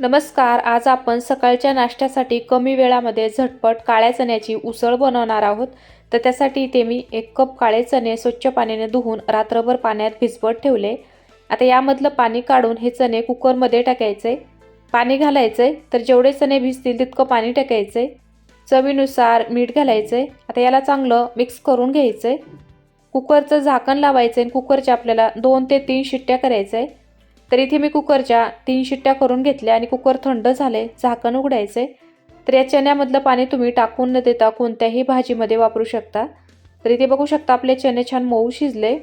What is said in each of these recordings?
नमस्कार आज आपण सकाळच्या नाश्त्यासाठी कमी वेळामध्ये झटपट काळ्या चण्याची उसळ बनवणार आहोत. तर त्यासाठी इथे मी एक कप काळे चणे स्वच्छ पाण्याने धुवून रात्रभर पाण्यात भिजवत ठेवले. आता यामधलं पाणी काढून हे चणे कुकरमध्ये टाकायचे. पाणी घालायचे तर जेवढे चणे भिजतील तितकं पाणी टाकायचे. चवीनुसार मीठ घालायचे. आता याला चांगलं मिक्स करून घ्यायचे. कुकरचं झाकण लावायचं आणि कुकरच्या आपल्याला दोन ते तीन शिट्ट्या करायचे. तर इथे मी कुकरच्या तीन शिट्ट्या करून घेतल्या आणि कुकर थंड झाले झाकण उघडायचे. तर या चण्यामधलं पाणी तुम्ही टाकून न देता कोणत्याही भाजीमध्ये वापरू शकता. तर इथे बघू शकता आपले चणे छान मऊ शिजले.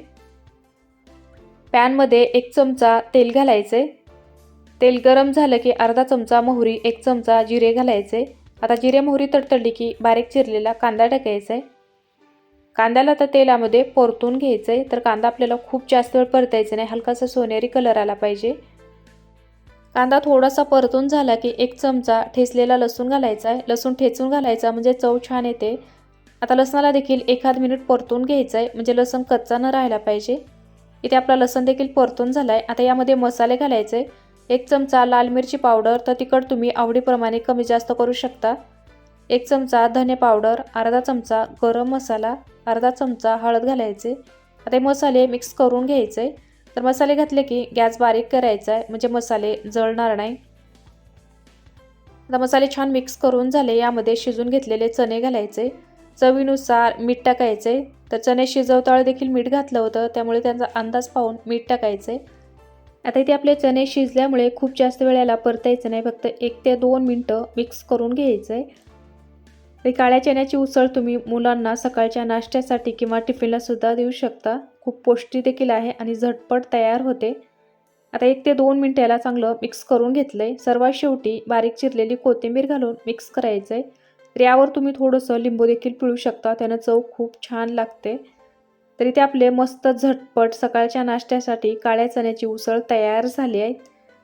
पॅनमध्ये एक चमचा तेल घालायचे. तेल गरम झालं की अर्धा चमचा मोहरी एक चमचा जिरे घालायचे. आता जिरे मोहरी तडतडली की बारीक चिरलेला कांदा टाकायचा आहे. कांद्याला तर तेलामध्ये परतून घ्यायचं आहे तर कांदा आपल्याला खूप जास्त वेळ परतायचा नाही हलकासा सोनेरी कलर आला पाहिजे. कांदा थोडासा परतून झाला की एक चमचा ठेचलेला लसूण घालायचा आहे. लसूण ठेचून घालायचा म्हणजे चव छान येते. आता लसणाला देखील एखाद मिनिट परतून घ्यायचं आहे म्हणजे लसूण कच्चा न राहायला पाहिजे. इथे आपला लसूण देखील परतून झाला आहे आता यामध्ये मसाले घालायचे. एक चमचा लाल मिरची पावडर तर तिखट तुम्ही आवडीप्रमाणे कमी जास्त करू शकता. एक चमचा धने पावडर अर्धा चमचा गरम मसाला अर्धा चमचा हळद घालायचे. आता हे मसाले मिक्स करून घ्यायचे. तर मसाले घातले की गॅस बारीक करायचा आहे म्हणजे मसाले जळणार नाही. आता मसाले छान मिक्स करून झाले यामध्ये शिजून घेतलेले चणे घालायचे. चवीनुसार मीठ टाकायचे. तर चणे शिजवताळ देखील मीठ घातलं होतं त्यामुळे त्यांचा अंदाज पाहून मीठ टाकायचे. आता इथे आपले चणे शिजल्यामुळे खूप जास्त वेळेला परतायचं नाही फक्त एक ते दोन मिनटं मिक्स करून घ्यायचं. आहे तर काळ्या चण्याची उसळ तुम्ही मुलांना सकाळच्या नाश्त्यासाठी किंवा टिफिनलासुद्धा देऊ शकता. खूप पौष्टिक देखील आहे आणि झटपट तयार होते. आता एक ते दोन मिनटं याला चांगलं मिक्स करून घेतलं आहे सर्वात शेवटी बारीक चिरलेली कोथिंबीर घालून मिक्स करायचं आहे तर यावर तुम्ही थोडंसं लिंबू देखील पिळू शकता. त्यानं चव खूप छान लागते. तरी ते आपले मस्त झटपट सकाळच्या नाश्त्यासाठी काळ्या चण्याची उसळ तयार झाली आहे.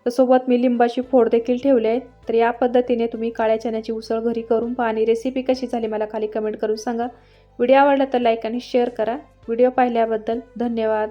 तर सोबत मी लिंबाची फोड देखील ठेवले आहे. तर या पद्धतीने तुम्ही काळ्या चण्याची उसळ घरी करून पहा आणि रेसिपी कशी झाली मला खाली कमेंट करून सांगा. व्हिडिओ आवडला तर लाईक आणि शेअर करा. व्हिडिओ पाहिल्याबद्दल धन्यवाद.